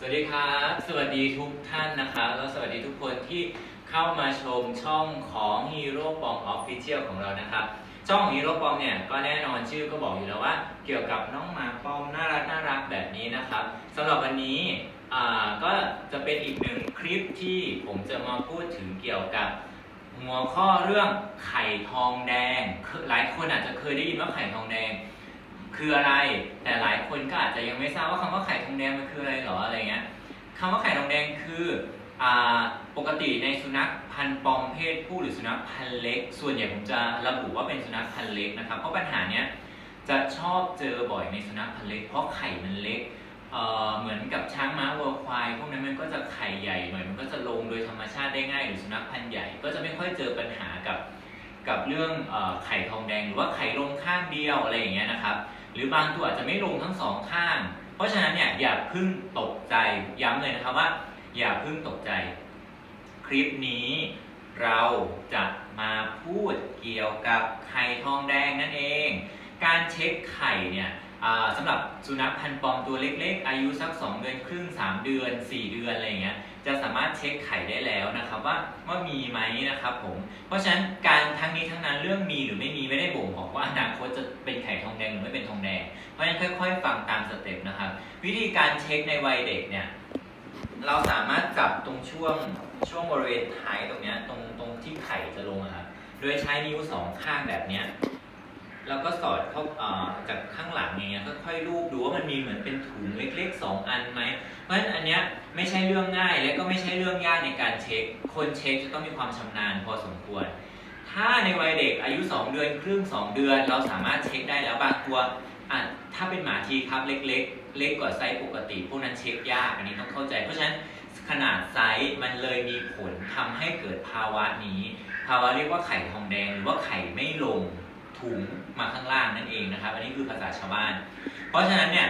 สวัสดีครับ สวัสดีทุกท่านนะครับแล้วสวัสดีทุกคนที่เข้ามาชมช่องของ Hero p o m Official ของเรานะครับ ช่องของ Hero p o m เนี่ยก็แน่นอนชื่อก็บอกอยู่แล้วว่า เกี่ยวกับน้องหมาปอมน่ารักน่ารักแบบนี้นะครับสำหรับวันนี้ก็จะเป็นอีกหนึ่งคลิปที่ผมจะมาพูดถึงเกี่ยวกับหัวข้อเรื่องไข่ทองแดง หลายคนอาจจะเคยได้ยินว่าไข่ทองแดง คืออะไร แต่หลายคนก็อาจจะยังไม่ทราบว่าคำว่าไข่ทองแดงมันคืออะไรหรออะไรเงี้ยคำว่าไข่ทองแดงคืออปกติในสุนัขพันธุ์ปอมเพศผู้หรือสุนัขพันธุ์เล็ก ส่วนใหญ่ผมจะระบุว่าเป็นสุนัขพันธุ์เล็กนะครับเพราะปัญหาเนี้ยจะชอบเจอบ่อยในสุนัขพันธุ์เล็ก เพราะไข่มันเล็กเเหมือนกับช้างม้าวัวควายพวกนั้นมันก็จะไข่ใหญ่หน่อยมันก็จะลงโดยธรรมชาติได้ง่ายหรือสุนัขพันธุ์ใหญ่ก็จะไม่ค่อยเจอปัญหากับกับเรื่องอไข่ทองแดง หรือว่าไข่ลงข้างเดียวอะไรอย่างเงี้ยนะครับ หรือบางตัวอาจจะไม่ลงทั้งสองข้าง เพราะฉะนั้นเนี่ยอย่าพึ่งตกใจย้ำเลยนะครับว่า อย่าพึ่งตกใจ คลิปนี้เราจะมาพูดเกี่ยวกับไข่ทองแดงนั่นเอง การเช็คไข่เนี่ย สำหรับสุนัขพันธุ์ปอมตัวเล็กๆ อายุสัก 2 เดือนครึ่ง 3 เดือน 4 เดือนอะไรเงี้ยจะสามารถเช็คไข่ได้แล้วนะครับว่าว่ามีไหมนะครับผมเพราะฉะนั้นการทั้งนี้ทั้งนั้นเรื่องมีหรือไม่มีไม่ได้บ่งบอกว่าอนาคตจะเป็นไข่ทองแดงหรือไม่เป็นทองแดง เพราะฉะนั้นค่อย ๆ ฟังตามสเต็ปนะครับ วิธีการเช็คในวัยเด็กเนี่ยเราสามารถจับตรงช่วงช่วงบริเวณท้ายตรงเนี้ยตรงตรงที่ไข่จะลงอะครับโดยใช้นิ้วสองข้างแบบเนี้ย แล้วก็สอดเข้าจากข้างหลังอย่างเงี้ยค่อยๆลูบดูว่ามันมีเหมือนเป็นถุงเล็กๆ 2 อันไหมเพราะฉะนั้นอันเนี้ยไม่ใช่เรื่องง่ายและก็ไม่ใช่เรื่องยากในการเช็ค คนเช็คจะต้องมีความชำนาญพอสมควร ถ้าในวัยเด็กอายุ 2 เดือนครึ่ง 2 เดือน เราสามารถเช็คได้แล้วบางตัวอะถ้าเป็นหมาทีครับเล็กๆ เล็กกว่าไซส์ปกติ พวกนั้นเช็คยากอันนี้ต้องเข้าใจ เพราะฉะนั้นขนาดไซส์มันเลยมีผลทำให้เกิดภาวะนี้ ภาวะเรียกว่าไข่ทองแดงหรือว่าไข่ไม่ลง ถุงมาข้างล่างนั่นเองนะครับ อันนี้คือภาษาชาวบ้าน เพราะฉะนั้นเนี่ย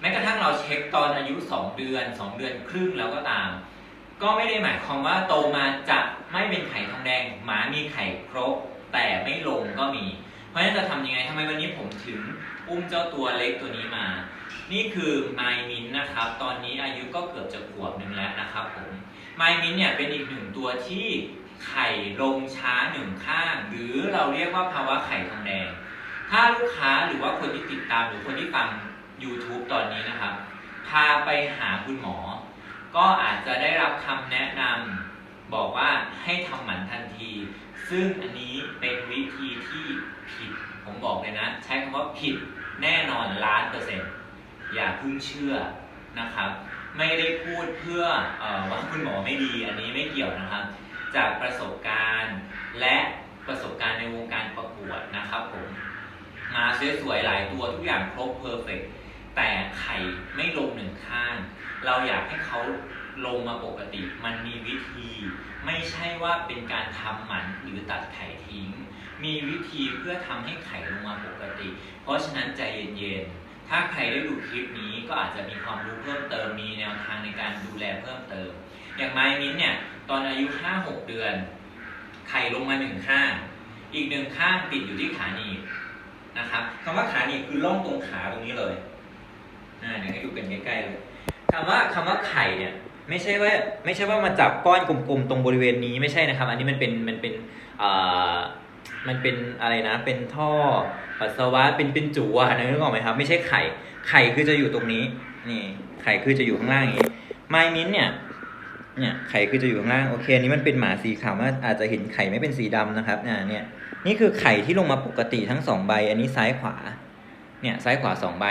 แม้กระทั่งเราเช็คตอนอายุ 2 เดือน 2 เดือนครึ่งแล้วก็ตาม ก็ไม่ได้หมายความว่าโตมาจะไม่เป็นไข่ทองแดง หมามีไข่ครบแต่ไม่ลงก็มี เพราะฉะนั้นจะทำยังไงทำไมวันนี้ผมถึงอุ้มเจ้าตัวเล็กตัวนี้มา นี่คือไมมินนะครับ ตอนนี้อายุก็เกือบจะขวบหนึ่งแล้วนะครับผมไมมินเนี่ยเป็นอีกหนึ่งตัวที่ ไข่ลงช้าหนึ่งข้าง หรือเราเรียกว่าภาวะไข่ทองแดง ถ้าลูกค้าหรือว่าคนที่ติดตามหรือคนที่ฟัง YouTube ตอนนี้นะครับ พาไปหาคุณหมอ ก็อาจจะได้รับคำแนะนำบอกว่าให้ทำหมันทันที ซึ่งอันนี้เป็นวิธีที่ผิด ผมบอกเลยนะ ใช้คำว่าผิดแน่นอนล้านเปอร์เซ็นต์อย่าพิ่งเชื่อนะครับ ไม่ได้พูดเพื่ออว่าคุณหมอไม่ดี อันนี้ไม่เกี่ยวนะครับ จากประสบการณ์ และประสบการณ์ในวงการประกวดนะครับผมมาสวยๆหลายตัวทุกอย่างครบเพอร์เฟกแต่ไข่ไม่ลงหนึ่งข้าง เราอยากให้เขาลงมาปกติ มันมีวิธี ไม่ใช่ว่าเป็นการทำหมันหรือตัดไข่ทิ้ง มีวิธีเพื่อทำให้ไข่ลงมาปกติ เพราะฉะนั้นใจเย็นๆ ถ้าใครได้ดูคลิปนี้ก็อาจจะมีความรู้เพิ่มเติม มีแนวทางในการดูแลเพิ่มเติม อย่างไมมิ้นเนี่ยตอนอายุ 5-6 เดือน ไข่ลงมาหนึ่งข้าง อีกหนึ่งข้างติดอยู่ที่ขาหนีบนะครับคำว่าขาหนีบคือล่องตรงขาตรงนี้เลยอ่าเดี๋ยวให้ดูกันใกล้ๆเลยคำว่าคำว่าไข่เนี่ยไม่ใช่ว่าไม่ใช่ว่ามาจับก้อนกลมๆตรงบริเวณนี้ไม่ใช่นะครับ อันนี้มันเป็นมันเป็นอ่ามันเป็นอะไรนะ เป็นท่อปัสสาวะเป็นเป็นจูอะนึกออกไหมครับ ไม่ใช่ไข่ ไข่คือจะอยู่ตรงนี้ นี่ ไข่คือจะอยู่ข้างล่างอย่างนี้ ไมมิ้นเนี่ย เนี่ยไข่คือจะอยู่ข้างล่างโอเคอันนี้มันเป็นหมาสีขาวมันอาจจะเห็นไข่ไม่เป็นสีดำนะครับอ่าเนี่ยนี่คือไข่ที่ลงมาปกติทั้งสองใบ อันนี้ซ้ายขวาเนี่ยซ้ายขวาสองใบ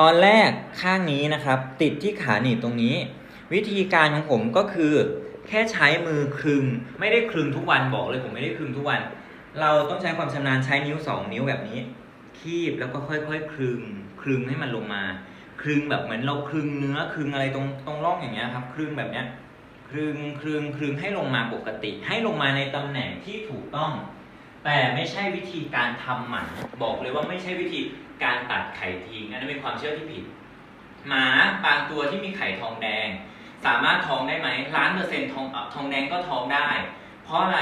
ตอนแรกข้างนี้นะครับ ติดที่ขาหนีบตรงนี้ วิธีการของผมก็คือ แค่ใช้มือคลึง ไม่ได้คลึงทุกวันบอกเลยผมไม่ได้คลึงทุกวัน เราต้องใช้ความชำนาญใช้นิ้วสองนิ้วแบบนี้ คีบแล้วก็ค่อยๆคลึงคลึงให้มันลงมาคลึงแบบเหมือนเราคลึงเนื้อคลึงอะไรตรงตรงร่องอย่างเงี้ยครับคลึงแบบเนี้ย ลึงคลึงคลึงให้ลงมาปกติ ให้ลงมาในตำแหน่งที่ถูกต้อง แต่ไม่ใช่วิธีการทำหมัน บอกเลยว่าไม่ใช่วิธีการตัดไข่ทิ้งอันนั้นเป็นความเชื่อที่ผิด หมาบางตัวที่มีไข่ทองแดง สามารถท้องได้ไหมล้านเปอร์เซ็นต์ทองทองแดงก็ท้องได้ เพราะอะไร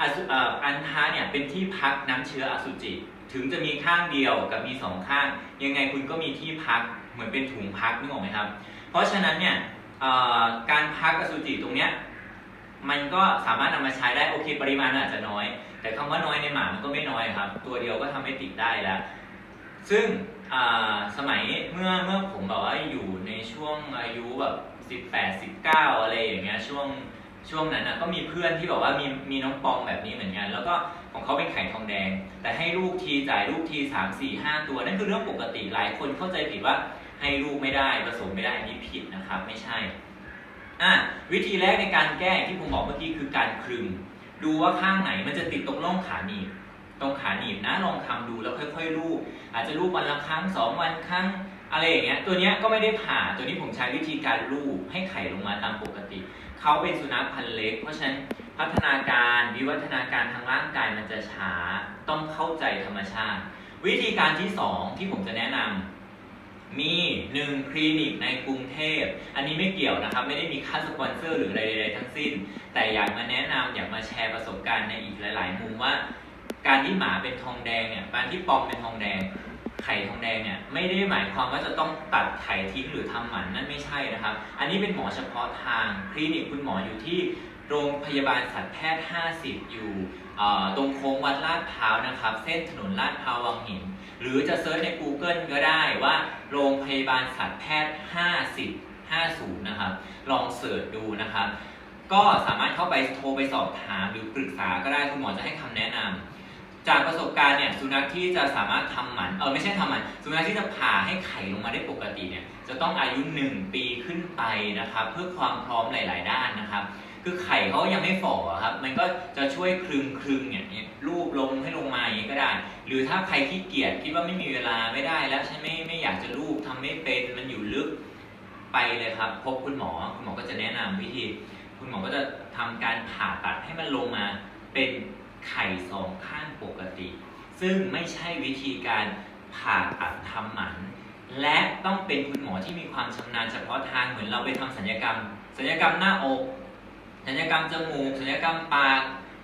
อสุอันท้าเนี่ยเป็นที่พักน้ำเชื้ออสุจิ ถึงจะมีข้างเดียวกับมีสองข้าง ยังไงคุณก็มีที่พักเหมือนเป็นถุงพักนึกออกไหมครับ เพราะฉะนั้นเนี่ย การพักอสุจิตรงเนี้ยมันก็สามารถนำมาใช้ได้โอเคปริมาณอาจจะน้อย แต่คำว่าน้อยในหมามันก็ไม่น้อยครับ ตัวเดียวก็ทำให้ติดได้แล้ว ซึ่งสมัยเมื่อเมื่อผมแบบว่าอยู่ในช่วงอายุแบบ18 19 อะไรอย่างเงี้ยช่วงช่วงนั้นนะก็มีเพื่อนที่แบบว่ามีมีน้องปองแบบนี้เหมือนกัน แล้วก็ของเขาเป็นไข่ทองแดง แต่ให้ลูกทีจ่ายลูกที3 4 5 ตัวนั่นคือเรื่องปกติหลายคนเข้าใจผิดว่า ให้ลูกไม่ได้ผสมไม่ได้นนี้ผิดนะครับ ไม่ใช่อะวิธีแรกในการแก้ที่ผมบอกเมื่อกี้คือการคลึง ดูว่าข้างไหนมันจะติดตรงร่องขาหนีบตรงขาหนีบนะลองทำดูแล้วค่อยๆลูบอาจจะลูบวันละครั้งสองวันครั้งอะไรอย่างเงี้ยตัวเนี้ยก็ไม่ได้ผ่าตัวนี้ผมใช้วิธีการลูบให้ไข่ลงมาตามปกติ เขาเป็นสุนัขพันธุ์เล็ก เพราะฉะนั้นพัฒนาการวิวัฒนาการทางร่างกายมันจะช้าต้องเข้าใจธรรมชาติ วิธีการที่สองที่ผมจะแนะนำ มีหนึ่งคลินิกในกรุงเทพ อันนี้ไม่เกี่ยวนะครับ ไม่ได้มีค่าสปอนเซอร์หรืออะไรใดๆทั้งสิ้น แต่อยากมาแนะนำอยากมาแชร์ประสบการณ์ในอีกหลาย ๆ มุมว่า การที่หมาเป็นทองแดงเนี่ยการที่ปอมเป็นทองแดง ไข่ทองแดงเนี่ยไม่ได้หมายความว่าจะต้องตัดไข่ทิ้งหรือทำหมันนั่นไม่ใช่นะครับ อันนี้เป็นหมอเฉพาะทางคลินิกคุณหมออยู่ที่ โรงพยาบาลสัตวแพทย์ 50 อยู่ตรงโค้งวัดลาดพร้าวนะครับ เส้นถนนลาดพร้าววังหิน หรือจะเซิร์ชใน Google ก็ได้ว่า โรงพยาบาลสัตวแพทย์ 50 50 นะครับ ลองเสิร์ชดูนะครับ ก็สามารถเข้าไปโทรไปสอบถามหรือปรึกษาก็ได้คุณหมอจะให้คำแนะนำจากประสบการณ์เนี่ยสุนัขที่จะสามารถทำหมันเออไม่ใช่ทำหมันสุนัขที่จะผ่าให้ไข่ลงมาได้ปกติเนี่ยจะต้องอายุ 1 ปีขึ้นไปนะครับ เพื่อความพร้อมหลาย ๆ ด้านนะครับ คือไข่เขายังไม่ฝ่อครับ มันก็จะช่วยคลึงคลึงๆเนี่ยรูปลงให้ลงมาอย่างนี้ก็ได้ หรือถ้าใครขี้เกียจคิดว่าไม่มีเวลาไม่ได้แล้วฉันไม่ไม่อยากจะรูปทำไม่เป็นมันอยู่ลึกไปเลยครับ พบคุณหมอคุณหมอก็จะแนะนำวิธี คุณหมอก็จะทำการผ่าตัดให้มันลงมาเป็นไข่สองข้างปกติ ซึ่งไม่ใช่วิธีการผ่าตัดทำหมันและต้องเป็นคุณหมอที่มีความชำนาญเฉพาะทางเหมือนเราไปทำศัลยกรรมศัลยกรรมหน้าอก ศัลยกรรมจมูกศัลยกรรมปาก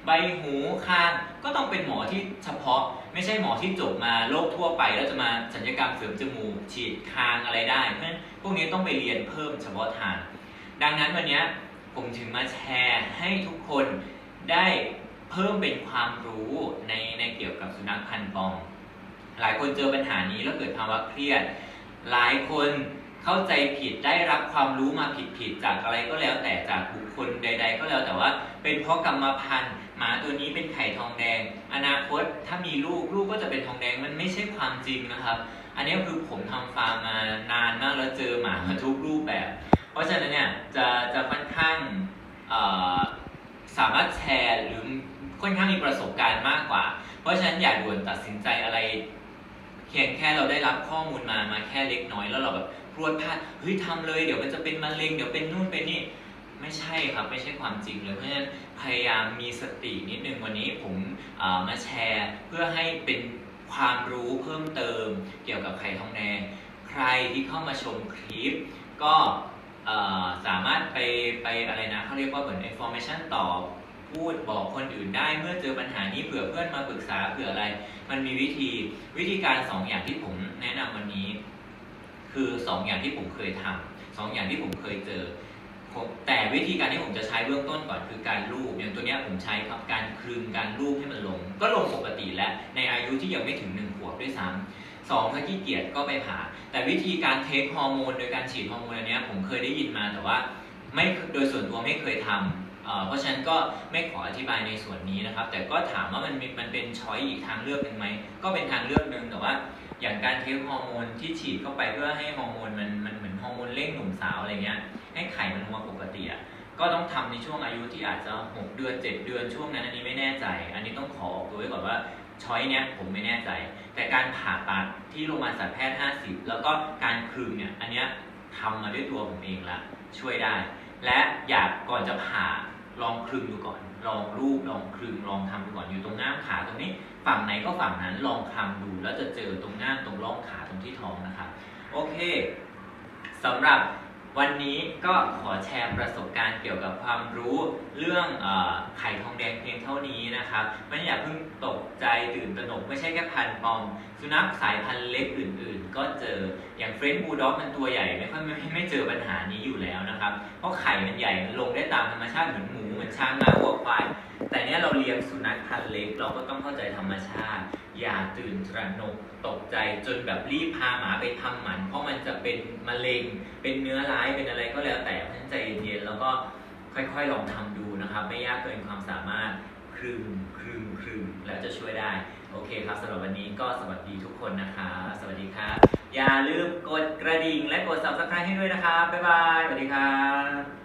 ใบหูคางก็ต้องเป็นหมอที่เฉพาะ ไม่ใช่หมอที่จบมาโรคทั่วไป แล้วจะมาศัลยกรรมเสริมจมูก ฉีดคางอะไรได้ เพราะฉะนั้นพวกนี้ต้องไปเรียนเพิ่มเฉพาะทาง ดังนั้นวันนี้ผมถึงมาแชร์ให้ทุกคนได้เพิ่มเป็นความรู้ในในเกี่ยวกับสุนัขพันธุ์ปอมหลายคนเจอปัญหานี้แล้วเกิดภาวะเครียด หลายคน เข้าใจผิดได้รับความรู้มาผิดๆจากอะไรก็แล้วแต่จากบุคคลใด ๆ ก็แล้วแต่ว่า เป็นเพราะกรรมพันธุ์หมาตัวนี้เป็นไข่ทองแดง อนาคตถ้ามีลูกลูกก็จะเป็นทองแดงมันไม่ใช่ความจริงนะครับ อันนี้คือผมทำฟาร์มมานานมากแล้วเจอหมาทุกรูปแบบ เพราะฉะนั้นเนี่ยจะจะค่อนข้างสามารถแชร์หรือค่อนข้างมีประสบการณ์มากกว่า เพราะฉะนั้นอย่าด่วนตัดสินใจอะไรเพียงแค่เราได้รับข้อมูลมามาแค่เล็กน้อยแล้วเราแบบ พรวดพลาดเฮ้ยทำเลย เดี๋ยวมันจะเป็นมะเร็งเดี๋ยวเป็นนู่นเป็นนี่ไม่ใช่ครับไม่ใช่ความจริงเลยเพราะฉะนั้นพยายามมีสตินิดนึงวันนี้ผมมาแชร์เพื่อให้เป็นความรู้เพิ่มเติมเกี่ยวกับไข่ทองแดงใครที่เข้ามาชมคลิป ก็สามารถไปไปอะไรนะเขาเรียกว่าเหมือน information ต่อพูดบอกคนอื่นได้เมื่อเจอปัญหานี้เผื่อเพื่อนมาปรึกษาเผื่ออะไร มันมีวิธีวิธีการสองอย่างที่ผมแนะนำวันนี้ คือสองอย่างที่ผมเคยทำสองอย่างที่ผมเคยเจอ แต่วิธีการที่ผมจะใช้เบื้องต้นก่อนคือการลูบอย่างตัวเนี้ยผมใช้ครับการคลึงการลูบให้มันลง ก็ลงปกติแล้วในอายุที่ยังไม่ถึงหนึ่งขวบด้วยซ้ำสองถ้าขี้เกียจก็ไปผ่า แต่วิธีการเทคฮอร์โมนโดยการฉีดฮอร์โมนอันเนี้ยผมเคยได้ยินมาแต่ว่าไม่โดยส่วนตัวไม่เคยทำเอ่อเพราะฉะนั้นก็ไม่ขออธิบายในส่วนนี้นะครับ แต่ก็ถามว่ามันมันเป็นช้อยอีกทางเลือกหนึ่งไหมก็เป็นทางเลือกหนึ่งแต่ว่า อย่างการเทคฮอร์โมนที่ฉีดเข้าไปเพื่อให้ฮอร์โมนมันมันเหมือนฮอร์โมนเร่งหนุ่มสาวอะไรเงี้ยให้ไข่มันลงมาปกติอะก็ต้องทำในช่วงอายุที่อาจจะ6เดือน 7 เดือนช่วงนั้นอันนี้ไม่แน่ใจ อันนี้ต้องขอออกตัวไว้ก่อนว่าช้อยเนี้ยผมไม่แน่ใจ แต่การผ่าตัดที่โรงพยาบาลสัตวแพทย์ 50 แล้วก็การคลึงเนี่ยอันเนี้ยทำมาด้วยตัวผมเองละช่วยได้ และอยากก่อนจะผ่า ลองคลึงดูก่อน ลองรูปลองคลึงลองทำดูก่อนอยู่ตรงง่ามขาตรงนี้ ฝั่งไหนก็ฝั่งนั้นลองคลำดู แล้วจะเจอตรงง่ามตรงร่องขาตรงที่ท้องนะครับ โอเคสำหรับ วันนี้ก็ขอแชร์ประสบการณ์เกี่ยวกับความรู้เรื่องอไข่ทองแดงเพียงเท่านี้นะครับไม่อยากเพิ่งตกใจตื่นตระหนกไม่ใช่แค่พันธุ์ปอม สุนัขสายพันธุ์เล็กอื่น ๆ ก็เจออย่างเฟรนช์บูลด็อกมันตัวใหญ่ไม่ค่อยไม่ไม่ไม่เจอปัญหานี้อยู่แล้วนะครับเพราะไข่มันใหญ่มันลงได้ตามธรรมชาติเหมือนหมูเหมือนช้างม้าวัวควายแต่เนี้ยเราเลี้ยงสุนัขพันธุ์เล็กเราก็ต้องเข้าใจธรรมชาติ อย่าตื่นตระหนกตกใจจนแบบรีบพาหมาไปทำหมัน เพราะมันจะเป็นมะเร็ง เป็นเนื้อร้ายเป็นอะไรก็แล้วแต่เพรานใจเย็นๆแล้วก็ค่อยๆลองทำดูนะครับ ไม่ยากเกินความสามารถครึมครึมครึมแล้วจะช่วยได้ โอเคครับสำหรับวันนี้ก็สวัสดีทุกคนนะคะสวัสดีครับอย่าลืมกดกระดิ่งและกด subscribe ให้ด้วยนะครับบ๊ายบายสวัสดีครับ